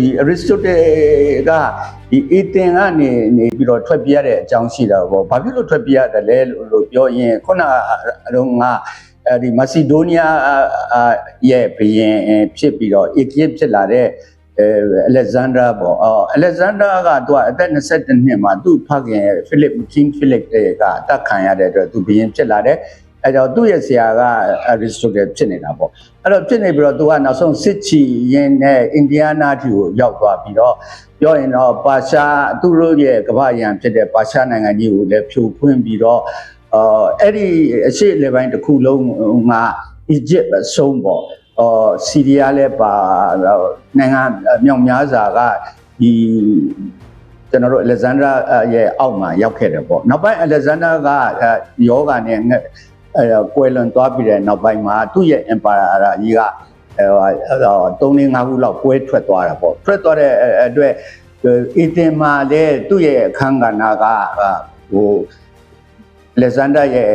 ဒီ Aristotle ကဒီအေသင်ကနေနေပြီးတော့ထွက်ပြေးရတဲ့အကြောင်းရှိတာပေါ့ဘာဖြစ်လို့ထွက်ပြေးရတယ်လဲလို့ပြောရင်ခုနကတော့ငါအဲဒီမာစီဒိုးနီးယားရဲ့ဘရင်ဖြစ်ပြီးတော့အီဂျစ်ဖြစ်လာတဲ့အဲအလက်ဇန်ဒရာပေါ့အော်အလက်ဇန်ဒရာကသူကအသက်22နှစ်မှာသူ့ဖခင်ဖိလစ်ကင်းဖိလစ်ကအတက်ခံရတဲ့အတွက်သူဘရင်ဖြစ်လာတဲ့ အဲတော့သူ့ရဲ့ဆရာက Aristotle ဖြစ်နေတာပေါ့အဲ့တော့ဖြစ်နေပြီးတော့သူကနောက်ဆုံးစစ်ချီရင်းနဲ့အင်ဒီယားနာတီကိုရောက်သွားပြီးတော့ပြောရင်တော့ပါရှားသူတို့ရဲ့ကမ္ဘာရန်ဖြစ်တဲ့ပါရှားနိုင်ငံကြီးကိုလည်းဖြိုခွင်းပြီးတော့အော်အဲ့ဒီအရှိလေပိုင်းတစ်ခုလုံးကအီဂျစ်အဆုံးပေါ့အော်ဆီးရီးယားလည်းပါနိုင်ငံမြောက်များစွာကဒီကျွန်တော်တို့အလက်ဇန်ဒရာရဲ့အောက်မှာရောက်ခဲ့တယ်ပေါ့နောက်ပိုင်းအလက်ဇန်ဒရာကယောဂာနဲ့ အဲကွယ်လွန်သွားပြီးတဲ့နောက်ပိုင်းမှာသူ့ရဲ့ empire ကြီးကအဲ3 5ခုလောက်ကွဲထွက်သွားတာပေါ့ထွက်သွားတဲ့အတွက်အီတင်မှာလည်းသူ့ရဲ့အခန်းကဏ္ဍကဟိုလက်ဇန်ဒရာရဲ့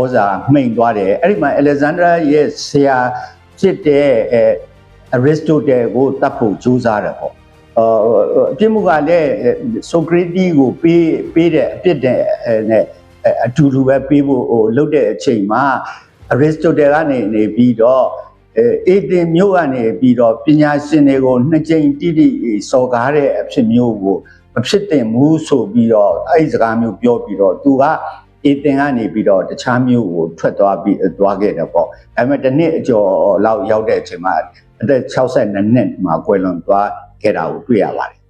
ဩဇာမှိန်သွားတယ်အဲ့ဒီမှာအလက်ဇန်ဒရာရဲ့ဆရာဖြစ်တဲ့အဲအရစ်စတိုတယ်ကိုတတ်ဖို့ကြိုးစားတယ်ပေါ့အော်အပြစ်မှုကလည်းဆိုကရတီကိုပေးပေးတဲ့အပြစ်တဲ့နဲ့ အတူတူပဲပေးဖို့ဟိုလုပ်တဲ့အချိန်မှာ Aristotle ကနေနေပြီးတော့အဲအေသင်မျိုးကနေပြီးတော့ပညာရှင်တွေကိုနှစ်ကြိမ်တိတိစော်ကားတဲ့အဖြစ်မျိုးကိုမဖြစ်သင့်ဘူးဆိုပြီးတော့အဲ့ဒီစကားမျိုးပြောပြီးတော့သူကအေသင်ကနေပြီးတော့တခြားမျိုးကိုထွက်သွားပြီးသွားခဲ့တယ်ပေါ့ဒါပေမဲ့တစ်နှစ်အကျော်လောက်ရောက်တဲ့အချိန်မှာအသက်62နှစ်မှာကွယ်လွန်သွားခဲ့တာကိုတွေ့ရပါတယ်